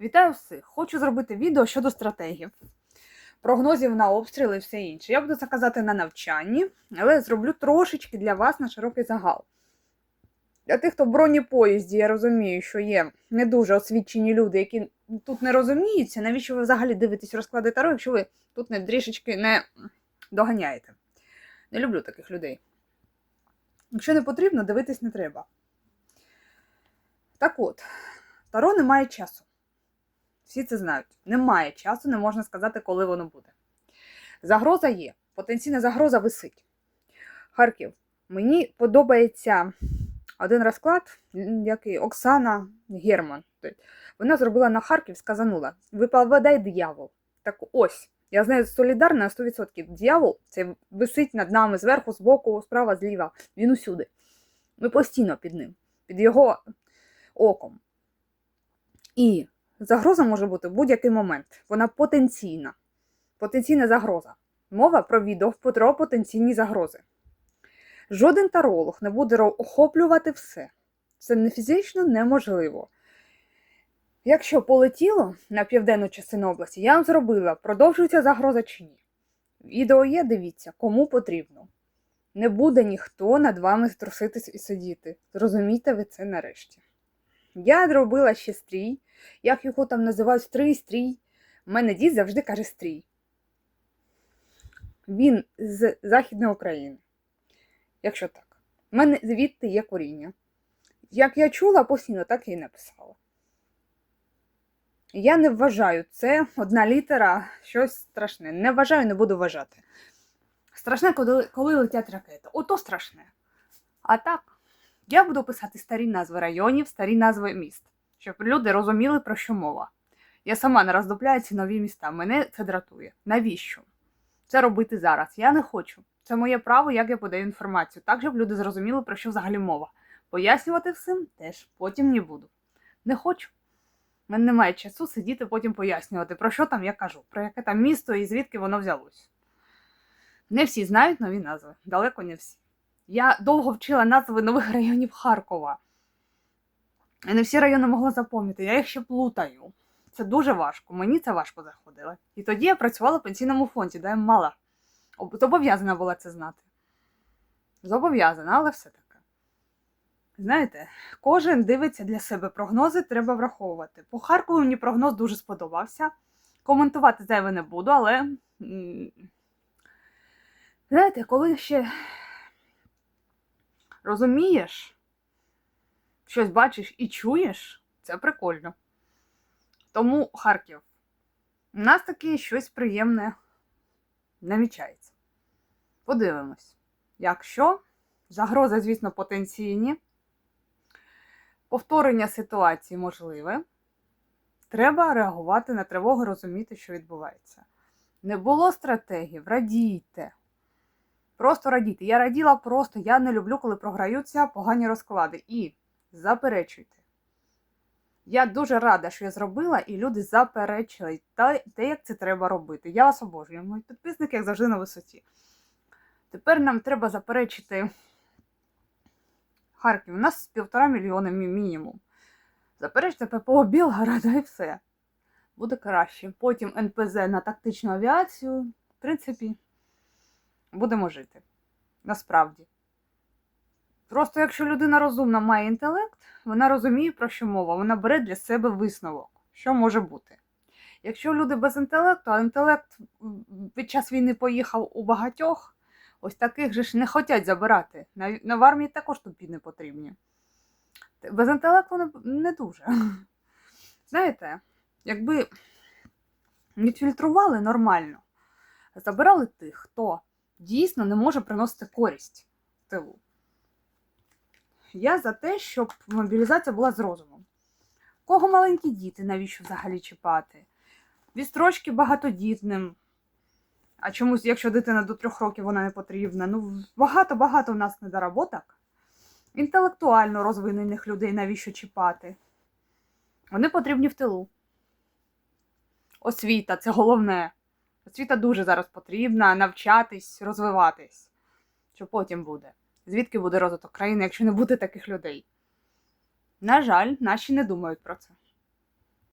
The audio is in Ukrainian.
Вітаю всіх! Хочу зробити відео щодо стратегів, прогнозів на обстріли і все інше. Я буду це казати на навчанні, але зроблю трошечки для вас на широкий загал. Для тих, хто в бронепоїзді, я розумію, що є не дуже освічені люди, які тут не розуміються, навіщо ви взагалі дивитесь розклади Таро, якщо ви тут не трішечки не доганяєте. Не люблю таких людей. Якщо не потрібно, дивитись не треба. Так от, Таро не має часу. Всі це знають. Немає часу, не можна сказати, коли воно буде. Загроза є. Потенційна загроза висить. Харків. Мені подобається один розклад, який Оксана Герман. Вона зробила на Харків, сказанула: випадай диявол. Так ось, я з нею солідарна на 100%. Дьявол це висить над нами зверху, збоку, справа, зліва. Він усюди. Ми постійно під ним, під його оком. І загроза може бути в будь-який момент. Вона потенційна. Потенційна загроза. Мова про відео про потенційні загрози. Жоден таролог не буде охоплювати все. Це не фізично неможливо. Якщо полетіло на південну частину області, я вам зробила, продовжується загроза чи ні. Відео є, дивіться, кому потрібно. Не буде ніхто над вами струситись і сидіти. Зрозумійте ви це нарешті. Я зробила ще стрій, як його там називають стрій, стрій. У мене дід завжди каже стрій. Він з Західної України. Якщо так. У мене звідти є коріння. Як я чула постійно, так і написала. Я не вважаю це одна літера, щось страшне. Не вважаю, не буду вважати. Страшне, коли, коли летять ракети. Ото страшне. А так, я буду писати старі назви районів, старі назви міст, щоб люди розуміли, про що мова. Я сама не роздупляю ці нові міста. Мене це дратує. Навіщо? Це робити зараз. Я не хочу. Це моє право, як я подаю інформацію, так щоб люди зрозуміли, про що взагалі мова. Пояснювати всім теж потім не буду. Не хочу. У мене немає часу сидіти, потім пояснювати, про що там я кажу, про яке там місто і звідки воно взялось. Не всі знають нові назви, далеко не всі. Я довго вчила назви нових районів Харкова. І не всі райони могла запам'ятати, я їх ще плутаю. Це дуже важко, мені це важко заходило. І тоді я працювала в пенсійному фонді, де я мала. Зобов'язана була це знати. Зобов'язана, але все таки. Знаєте, кожен дивиться для себе прогнози, треба враховувати. По Харкову мені прогноз дуже сподобався. Коментувати зайве не буду, але. Знаєте, коли ще розумієш, щось бачиш і чуєш, це прикольно. Тому Харків. У нас таке щось приємне намічається. Подивимось. Якщо загрози, звісно, потенційні, повторення ситуації можливе, треба реагувати на тривогу, розуміти, що відбувається. Не було стратегів, радійте. Просто радійте. Я раділа просто, я не люблю, коли програються погані розклади. І заперечуйте. Я дуже рада, що я зробила, і люди заперечили те, як це треба робити. Я вас обожнюю. Мої підписники, як завжди, на висоті. Тепер нам треба заперечити Харків. У нас півтора мільйони мінімум. Заперечте ППО Білгорода і все. Буде краще. Потім НПЗ на тактичну авіацію. В принципі, будемо жити. Насправді. Просто якщо людина розумна має інтелект, вона розуміє, про що мова, вона бере для себе висновок, що може бути. Якщо люди без інтелекту, а інтелект під час війни поїхав у багатьох, ось таких же ж не хочуть забирати. На, в армії також тупі не потрібні. Без інтелекту не, не дуже. Знаєте, якби відфільтрували нормально, забирали тих, хто дійсно не може приносити користь в тилу. Я за те, щоб мобілізація була з розумом. Кого маленькі діти, навіщо взагалі чіпати? Відстрочки багатодітним. А чомусь, якщо дитина до трьох років вона не потрібна. Ну, багато-багато в нас недоработок. Інтелектуально розвинених людей навіщо чіпати? Вони потрібні в тилу. Освіта це головне. Освіта дуже зараз потрібна, навчатись, розвиватись. Що потім буде. Звідки буде розвиток країни, якщо не буде таких людей? На жаль, наші не думають про це.